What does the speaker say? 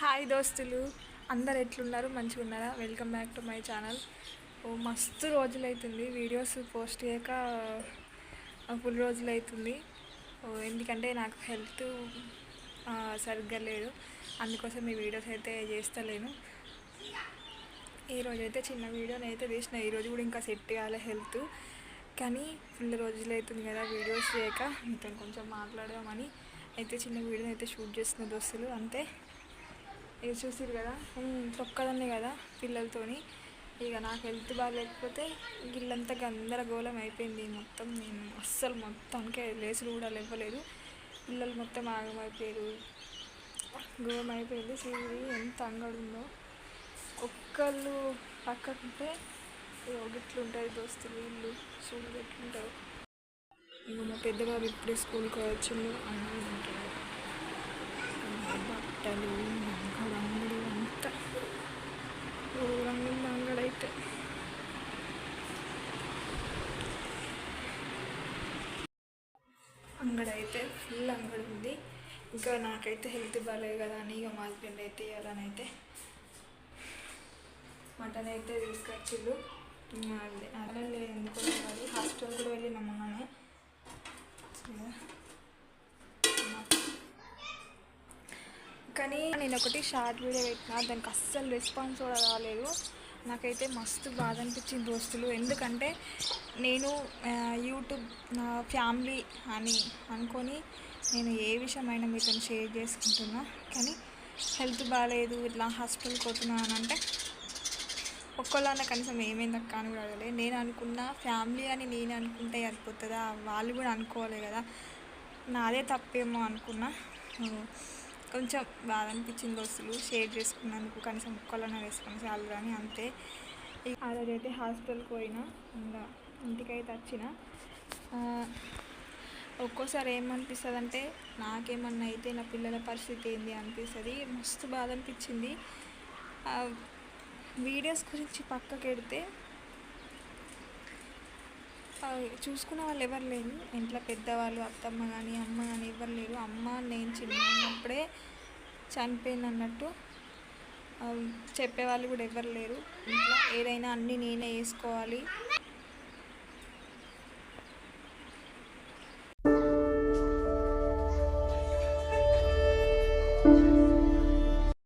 Hi దోస్తులు. అందరు ఎట్లున్నారు? మంచిగా ఉన్నారా? Welcome back to my channel ఓ మస్తు రోజులు అవుతుంది వీడియోస్ పోస్ట్ చేయక ఫుల్ రోజులు అవుతుంది ఓ ఎందుకంటే నాకు హెల్త్ సరిగ్గా లేదు. అందుకోసం ఈ వీడియోస్ అయితే చేస్తలేను. ఈ అయితే చిన్న వీడియోని అయితే తీసిన. ఈరోజు కూడా ఇంకా సెట్ కాలే హెల్త్ కానీ ఫుల్ రోజులు అవుతుంది కదా వీడియోస్ చేయక. మీతో కొంచెం మాట్లాడదామని అయితే చిన్న వీడియోని అయితే షూట్ చేస్తున్న దోస్తులు. అంతే. ఇది చూసిరు కదా నేను ఇంట్లో కదా పిల్లలతోని. ఇక నాకు హెల్త్ బాగాలేకపోతే ఇల్లంతా గందరగోళం అయిపోయింది మొత్తం. నేను అస్సలు మొత్తానికి లేసులు కూడా లేవలేదు. పిల్లలు మొత్తం ఆగమైపోయారు. గోళం అయిపోయింది సీరి ఎంత అంగడుందో. ఉందో ఒక్కళ్ళు పక్కకుంటే ఇట్లుంటుంది దోస్తులు ఇల్లు చూడు ఎట్లుంటారు ఇక మా పెద్దవాళ్ళు ఇప్పుడే స్కూల్కి వచ్చిండు. అన్నం తింటాడు బట్టలు అంగడి అంగడి అంతా ఊరంగి అంగడి అయితే అంగడి అయితే ఫుల్ అంగడి ఉంది. ఇంకా నాకైతే హెల్త్ బాగాలేదు కదా అని ఇక మా హస్బెండ్ అయితే ఇవ్వాలనైతే మటన్ అయితే తీసుకొచ్చిళ్ళు అలా ఎందుకు హాస్టల్ కూడా వెళ్ళినాం కానీ నేను ఒకటి షార్ట్ వీడియో పెట్టిన దానికి అస్సలు రెస్పాన్స్ కూడా రాలేదు. నాకైతే మస్తు బాధ అనిపించింది దోస్తులు. ఎందుకంటే నేను యూట్యూబ్ నా ఫ్యామిలీ అని అనుకొని నేను ఏ విషయమైనా మీతో షేర్ చేసుకుంటున్నా. కానీ హెల్త్ బాగాలేదు ఇట్లా హాస్పిటల్కి పోతున్నా అని అంటే ఒక్కళ్ళన్న కనీసం ఏమైంది అక్క అని కూడా అడగలే. నేను అనుకున్న ఫ్యామిలీ అని నేను అనుకుంటే సరిపోతుందా? వాళ్ళు కూడా అనుకోవాలి కదా. నాదే తప్పేమో అనుకున్నా. కొంచెం బాధ అనిపించింది దోస్తులు షేర్ చేసుకున్నందుకు కనీసం ఒక్కళ్ళన్న వేసుకొని చాలు కానీ అంతే. ఆ రోజు అయితే హాస్పిటల్కి పోయినా ఇంకా ఇంటికైతే వచ్చిన. ఒక్కోసారి ఏమనిపిస్తుంది అంటే నాకేమన్నా అయితే నా పిల్లల పరిస్థితి ఏంది అనిపిస్తుంది. మస్తు బాధ అనిపించింది వీడియోస్ గురించి పక్కకెడితే చూసుకున్న వాళ్ళు ఎవరు లేరు. ఇంట్లో పెద్దవాళ్ళు అత్తమ్మ కానీ అమ్మ కానీ ఎవరు లేరు. అమ్మ నేను చిన్న ఉన్నప్పుడే చనిపోయింది అన్నట్టు చెప్పేవాళ్ళు కూడా ఎవరు లేరు. ఇంట్లో ఏదైనా అన్నీ నేనే వేసుకోవాలి.